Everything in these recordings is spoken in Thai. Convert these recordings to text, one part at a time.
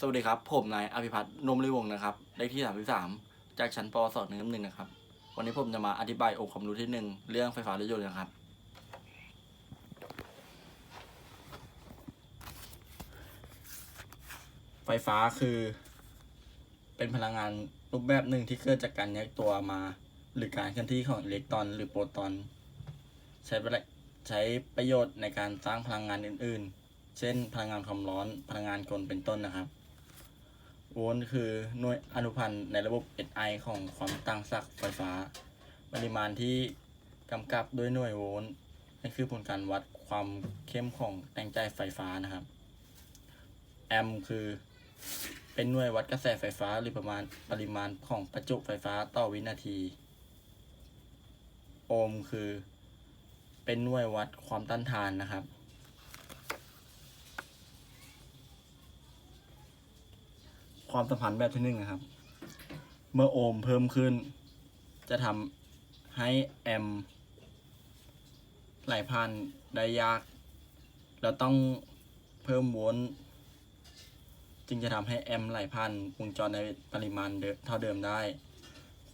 สวัสดีครับ ผมนายอภิพัฒน์นมริวงศ์นะครับเลขที่ 33 จากชั้นปวสหนึ่งน้ำหนึ่งนะครับ วันนี้ผมจะมาอธิบายองค์ความรู้ที่หนึ่งเรื่องไฟฟ้ารถยนต์นะครับ ไฟฟ้าคือ เป็นพลังงานรูปแบบหนึ่งที่เกิดจากการแยกตัวมา หรือการเคลื่อนที่ของอิเล็กตรอนหรือโปรตอน ใช้ประใช้ประโยชน์ในการสร้างพลังงานอื่น ๆ เช่น พลังงานความร้อนพลังงานกลเป็นต้นนะครับ โวลต์คือหน่วยอนุพันธ์ในระบบ SI ของความตั้งศักย์ไฟฟ้า ปริมาณที่กำกับด้วยหน่วยโวลต์นั่นคือผลการวัดความเข้มของแรงจ่ายไฟฟ้านะครับ แอมป์คือ เป็นหน่วยวัดกระแสไฟฟ้าหรือประมาณปริมาณของประจุไฟฟ้าต่อวินาที โอห์มคือ เป็นหน่วยวัดความต้านทานนะครับ ความสัมพันธ์แบบที่หนึ่งนะครับ เมื่อโอห์มเพิ่มขึ้น จะทำให้แอมป์ไหลผ่านได้ยาก เราต้องเพิ่มโวลต์จึงจะทำให้แอมป์ไหลผ่านวงจรในปริมาณเท่าเดิมได้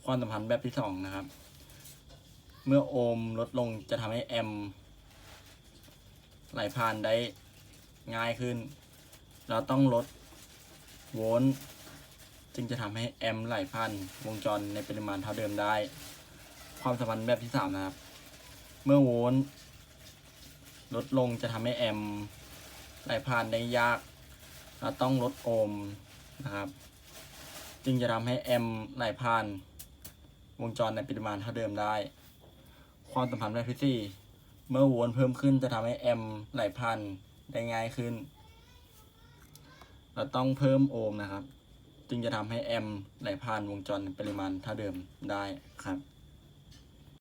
ความสัมพันธ์แบบที่สองนะครับ เมื่อโอห์มลดลงจะทำให้แอมป์ไหลผ่านได้ง่ายขึ้น เราต้องลด โวลต์จึงจะทำให้แอมป์ไหลผ่านวงจรในปริมาณเท่าเดิมได้ ความสัมพันธ์แบบที่สามนะครับ เมื่อโวลต์ลดลงจะทำให้แอมป์ไหลผ่านได้ยากเราต้องลดโอห์มนะครับ จึงจะทำให้แอมป์ไหลผ่านวงจรในปริมาณเท่าเดิมได้ ความสัมพันธ์แบบที่สี่เมื่อโวลต์เพิ่มขึ้นจะทำให้แอมป์ไหลผ่านได้ง่ายขึ้น เราต้องเพิ่มโอห์มนะครับ จึงจะทำให้แอมป์ไหลผ่านวงจรปริมาณเท่าเดิมได้ครับ